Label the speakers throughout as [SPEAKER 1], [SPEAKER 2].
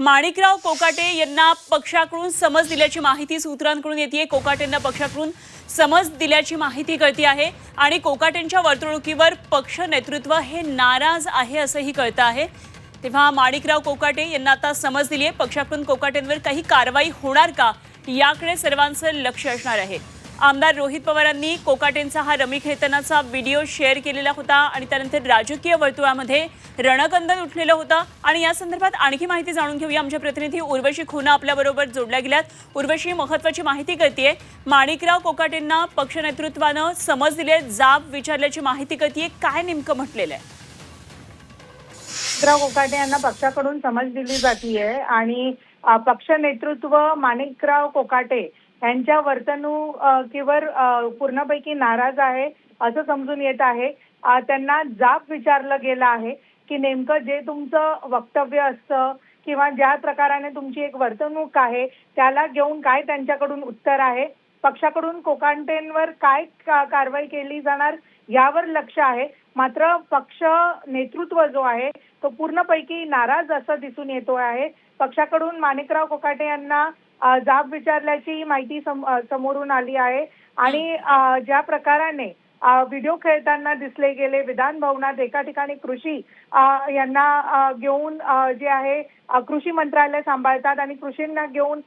[SPEAKER 1] माणिकराव कोकाटे यांना पक्षाकडून समज दिल्याची माहिती सूत्रांकडून येते कोकाटेंना पक्षाकडून समज दिल्याची माहिती कळती आहे. आणि कोकाटेंच्या वर्तणुकीवर पक्ष नेतृत्व हे नाराज आहे असंही कळतं आहे. तेव्हा माणिकराव कोकाटे यांना आता समज दिली आहे पक्षाकडून कोकाटेंवर काही कारवाई होणार का? याकडे सर्वांचं लक्ष असणार आहे. आमदार रोहित पवारांनी कोकाटेंचा हा रमी खेळतानाचा व्हिडिओ शेअर केलेला होता आणि त्यानंतर राजकीय वर्तुळामध्ये रणकंदन उठलेलं होतं. आणि या संदर्भात आणखी माहिती जाणून घेऊया. आमच्या प्रतिनिधी उर्वशी खुना आपल्याबरोबर जोडल्या गेल्यात. उर्वशी महत्वाची माहिती कळतीये. माणिकराव कोकाटेंना पक्ष नेतृत्वानं समज दिले जाब विचारल्याची माहिती कळतीये. काय नेमकं म्हटलेलं आहे?
[SPEAKER 2] माणिकराव कोकाटे यांना पक्षाकडून समज दिली जातीये. आणि पक्ष नेतृत्व माणिकराव कोकाटे यांच्या वर्तणुकीवर पूर्णपैकी नाराज आहे असं समजून येत आहे. त्यांना जाब विचारलं गेलं आहे की नेमकं जे तुमचं वक्तव्य असतं किंवा ज्या प्रकाराने तुमची एक वर्तणूक आहे त्याला घेऊन काय त्यांच्याकडून उत्तर आहे? पक्षाकडून कोकांटेंवर काय कारवाई केली जाणार यावर लक्ष आहे. मात्र पक्ष नेतृत्व जो आहे तो पूर्णपैकी नाराज असं दिसून येतो आहे. पक्षाकडून माणिकराव कोकाटे यांना जाब विचारल्याची माहिती सम- समोरून आली आहे. आणि ज्या प्रकाराने व्हिडिओ खेळताना दिसले गेले विधान भवनात एका ठिकाणी कृषी यांना घेऊन जे आहे कृषी मंत्रालय सांभाळतात आणि कृषींना घेऊन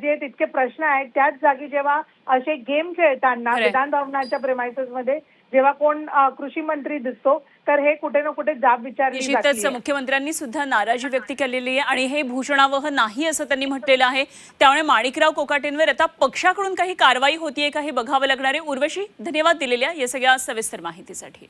[SPEAKER 2] जे तितके प्रश्न आहेत त्याच जागी जेव्हा असे गेम खेळताना. विधान भवनाच्या प्रेमायसेस मध्ये जेव्हा कोण कृषी मंत्री दिसतो तर हे कुठे ना कुठे जाब जातीये.
[SPEAKER 1] मुख्यमंत्र्यांनी सुद्धा नाराजी व्यक्त केलेली आहे आणि हे भूषणावह नाही असं त्यांनी म्हटलेलं आहे त्यामुळे माणिकराव कोकाटेंवर आता पक्षाकडून काही कारवाई होतीये का हे बघावं लागणार आहे उर्वशी धन्यवाद दिलेल्या या सगळ्या सविस्तर माहितीसाठी